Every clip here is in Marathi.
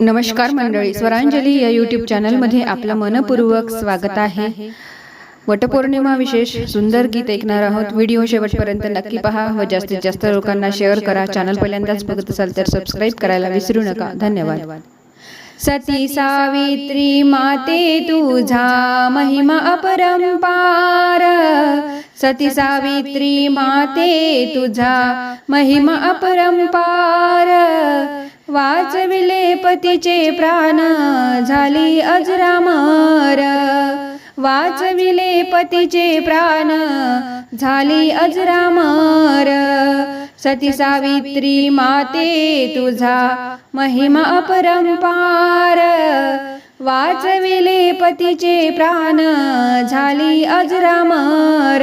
नमस्कार मंडळी. स्वरांजली या यूट्यूब चॅनलमध्ये आपलं मनपूर्वक स्वागत आहे. वटपौर्णिमा विशेष सुंदर गीत ऐकणार आहोत. व्हिडिओ शेवटपर्यंत नक्की पहा व जास्तीत जास्त लोकांना शेअर करा. चॅनल पहिल्यांदाच बघत असाल तर सबस्क्राईब करायला विसरू नका. धन्यवाद. सती सावित्री माते तुझा महिमा अपरंपार. सती सावित्री माते तुझा महिमा अपरंपार. वाचविले पतीचे प्राण. झाली अजरामर वाचविले पतीचे प्राण. झाली अजरामर सती सावित्री माते तुझा महिमा अपरंपार. वाचविले पतीचे प्राण. झाली अजरामर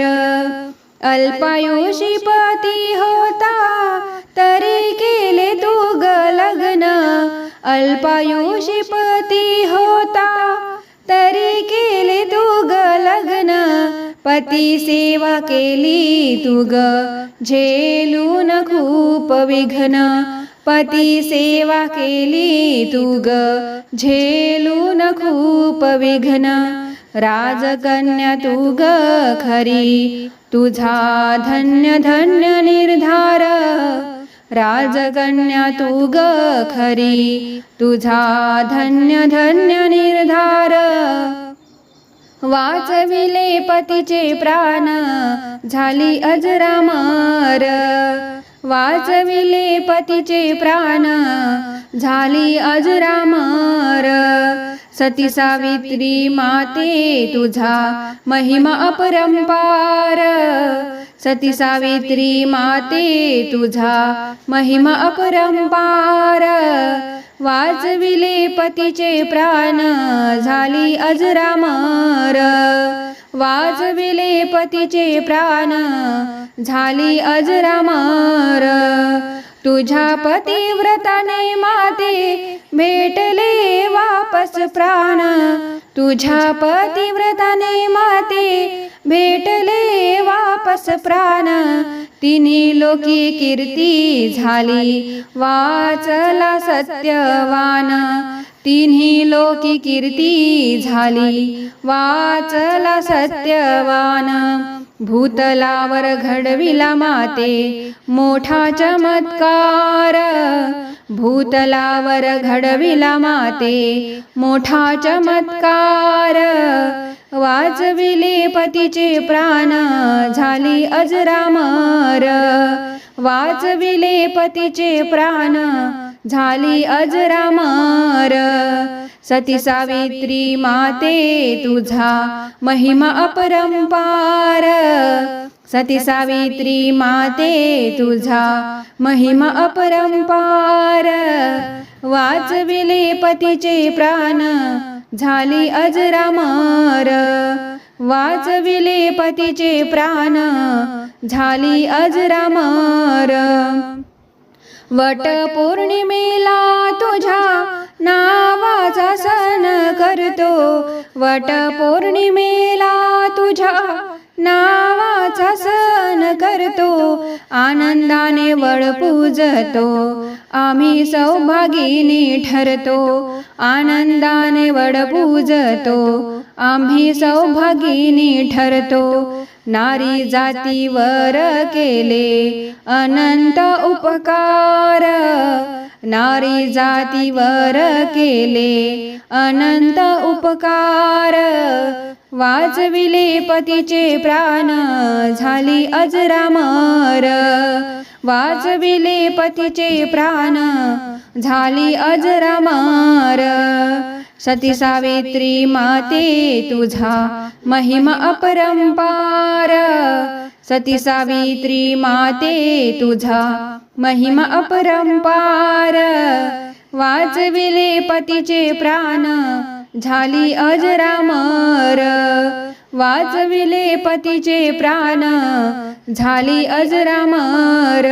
अल्पायुषी पती हो अल्पायुषी पती होता तरी केले तू ग लग्न पती सेवा केली तू ग झेलून खूप विघ्न पती सेवा केली तू ग झेलून खूप विघ्न राजकन्या तू ग खरी तुझा धन्य धन्य निर्धार राजकन्या तू ग खरी तुझा धन्य धन्य निर्धार. वाचविले पतीचे प्राण झाली अजरामर वाचविले पतीचे प्राण झाली अजरामर सती सावित्री माते तुझा महिमा अपरंपार. सती सावित्री माते तुझा महिमा अपरंपार. वाचविले पतीचे प्राण. झाली अजरामर वाजविले पतीचे प्राण. झाली अजरामर तुझ्या पतिव्रताने माते भेटले तपस प्राण तुझ्या पतिव्रताने माते भेटले वापस प्राण. तिन्ही लोकी कीर्ती झाली वाचला सत्यवान. तिन्ही लोकी कीर्ती झाली वाचला सत्यवान. भूतलावर घडविला माते मोठा चमत्कार. भूतलावर घडविला माते मोठा चमत्कार. वाचविले पतीचे प्राण झाली अजरामर वाचविले पतीचे प्राण झाली अजरामर सती सावित्री माते तुझा महिमा अपरंपार. सती सावित्री माते तुझा महिमा अपरंपार. वाचविले पतीचे प्राण झाली अजरामार वाचविले पतीचे प्राण झाली अजरामार वट पौर्णिमेला तुझ्या नावाचा सण करतो. वट पौर्णिमेला तुझ्या करतो आनंदाने वड पूजतो आम्ही सौभागिनी ठरतो आनंदाने वड पूजतो आम्ही सौभागिनी ठरतो नारी जातीवर केले अनंत उपकार नारी जातीवर केले अनंत उपकार वाजविले पतीचे प्राण. झाली अजरामर वाजविले पतीचे प्राण. झाली अजरामर सती सावित्री माते तुझा महिमा अपरंपार. सती सावित्री माते तुझा महिमा अपरंपार. वाजविले पतीचे प्राण. झाली अजरामर वाजविले पतीचे प्राण. झाली अजरामर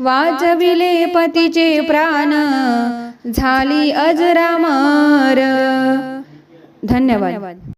वाजविले पतीचे प्राण. झाली अजरामर धन्यवाद.